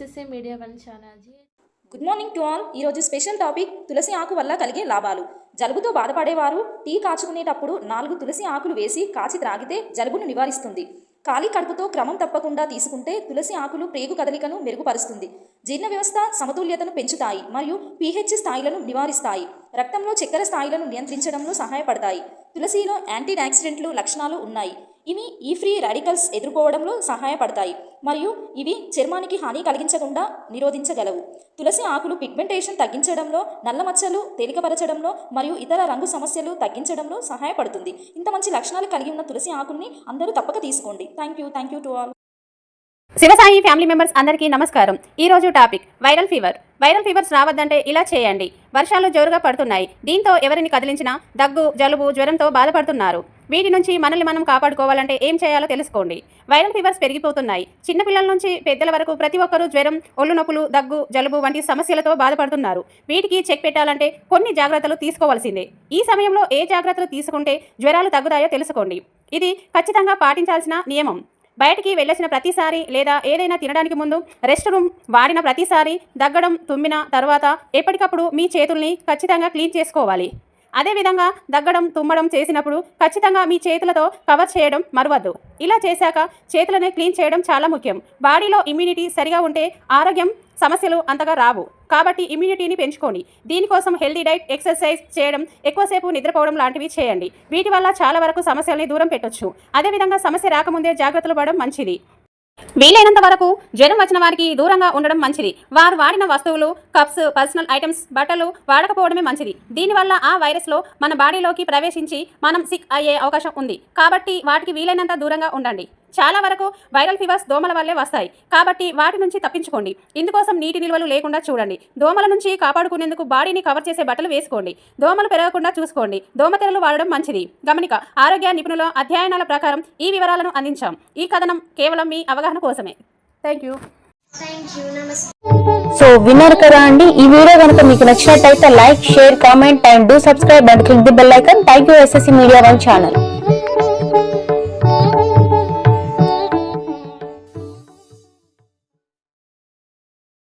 SSA media one channel good morning to all ఈరోజు special topic తులసి ఆకు వల్ల కలిగే లాభాలు. జలుబుతో బాధపడేవారు టీ కాచుకునేటప్పుడు నాలుగు తులసి ఆకులు వేసి కాచి త్రాగితే జలుబును నివారిస్తుంది. ఖాళీ కడుపుతో క్రమం తప్పకుండా తీసుకుంటే తులసి ఆకులు ప్రేగు కదలికను మెరుగుపరుస్తుంది. జీర్ణ వ్యవస్థ సమతుల్యతను పెంచుతాయి మరియు పీహెచ్ స్థాయిలను నివారిస్తాయి. రక్తంలో చక్కెర స్థాయిలను నియంత్రించడంలో సహాయపడతాయి. తులసిలో యాంటీ యాక్సిడెంట్లు లక్షణాలు ఉన్నాయి. ఇవి ఈ ఫ్రీ రాడికల్స్ ఎదుర్కోవడంలో సహాయపడతాయి మరియు ఇవి చర్మానికి హాని కలిగించకుండా నిరోధించగలవు. తులసి ఆకులు పిగ్మెంటేషన్ తగ్గించడంలో నల్ల మచ్చలు తేలికపరచడంలో మరియు ఇతర రంగు సమస్యలు తగ్గించడంలో సహాయపడుతుంది. ఇంత మంచి లక్షణాలు కలిగి ఉన్న తులసి ఆకుల్ని అందరూ తప్పక తీసుకోండి. Thank you. Thank you to all. Shivasai family members అందరికీ నమస్కారం. ఈ రోజు topic viral fever. Viral fevers రావద్దంటే ఇలా చేయండి. వర్షాలు జోరుగా పడుతున్నాయి. దీంతో ఎవరిని కదిలించినా దగ్గు జలుబు జ్వరంతో బాధపడుతున్నారు. వీటి నుంచి మనల్ని మనం కాపాడుకోవాలంటే ఏం చేయాలో తెలుసుకోండి. వైరల్ ఫీవర్స్ పెరిగిపోతున్నాయి. చిన్నపిల్లల నుంచి పెద్దల వరకు ప్రతి ఒక్కరూ జ్వరం ఒళ్ళు నొప్పులు దగ్గు జలుబు వంటి సమస్యలతో బాధపడుతున్నారు. వీటికి చెక్ పెట్టాలంటే కొన్ని జాగ్రత్తలు తీసుకోవాల్సిందే. ఈ సమయంలో ఏ జాగ్రత్తలు తీసుకుంటే జ్వరాలు తగ్గుతాయో తెలుసుకోండి. ఇది ఖచ్చితంగా పాటించాల్సిన నియమం. బయటికి వెళ్ళేసిన ప్రతిసారి లేదా ఏదైనా తినడానికి ముందు రెస్ట్ రూమ్ వాడిన ప్రతిసారి దగ్గడం తుమ్మిన తర్వాత ఎప్పటికప్పుడు మీ చేతుల్ని ఖచ్చితంగా క్లీన్ చేసుకోవాలి. అదేవిధంగా దగ్గడం తుమ్మడం చేసినప్పుడు ఖచ్చితంగా మీ చేతులతో కవర్ చేయడం మరవద్దు. ఇలా చేశాక చేతులని క్లీన్ చేయడం చాలా ముఖ్యం. బాడీలో ఇమ్యూనిటీ సరిగా ఉంటే ఆరోగ్యం సమస్యలు అంతగా రావు. కాబట్టి ఇమ్యూనిటీని పెంచుకోండి. దీనికోసం హెల్దీ డైట్ ఎక్సర్సైజ్ చేయడం ఎక్కువసేపు నిద్రపోవడం లాంటివి చేయండి. వీటి వల్ల చాలా వరకు సమస్యల్ని దూరం పెట్టొచ్చు. అదేవిధంగా సమస్య రాకముందే జాగ్రత్తలు పడడం మంచిది. వీలైనంత వరకు జ్వరం వచ్చిన వారికి దూరంగా ఉండడం మంచిది. వారు వాడిన వస్తువులు కప్స్ పర్సనల్ ఐటమ్స్ బట్టలు వాడకపోవడమే మంచిది. దీనివల్ల ఆ వైరస్లో మన బాడీలోకి ప్రవేశించి మనం సిక్ అయ్యే అవకాశం ఉంది. కాబట్టి వాటికి వీలైనంత దూరంగా ఉండండి. చాలా వరకు వైరల్ ఫీవర్స్ దోమల వల్లే వస్తాయి. కాబట్టి వాటి నుంచి తప్పించుకోండి. ఇందుకోసం నీటి నిల్వలు లేకుండా చూడండి. దోమల నుంచి కాపాడుకునేందుకు బాడీని కవర్ చేసే బట్టలు వేసుకోండి. దోమలు పెరగకుండా చూసుకోండి. దోమతెరలు వాడడం మంచిది. గమనిక ఆరోగ్య నిపుణుల అధ్యయనాల ప్రకారం ఈ వివరాలను అందించాం. ఈ కథనం కేవలం మీ అవగాహన కోసమే. Thank you. సో విన్నారు కదా అండి ఈ వీడియో కనుక మీకు నచ్చినట్టయితే like share comment and do subscribe and click the bell icon. Thank you SSC media one channel.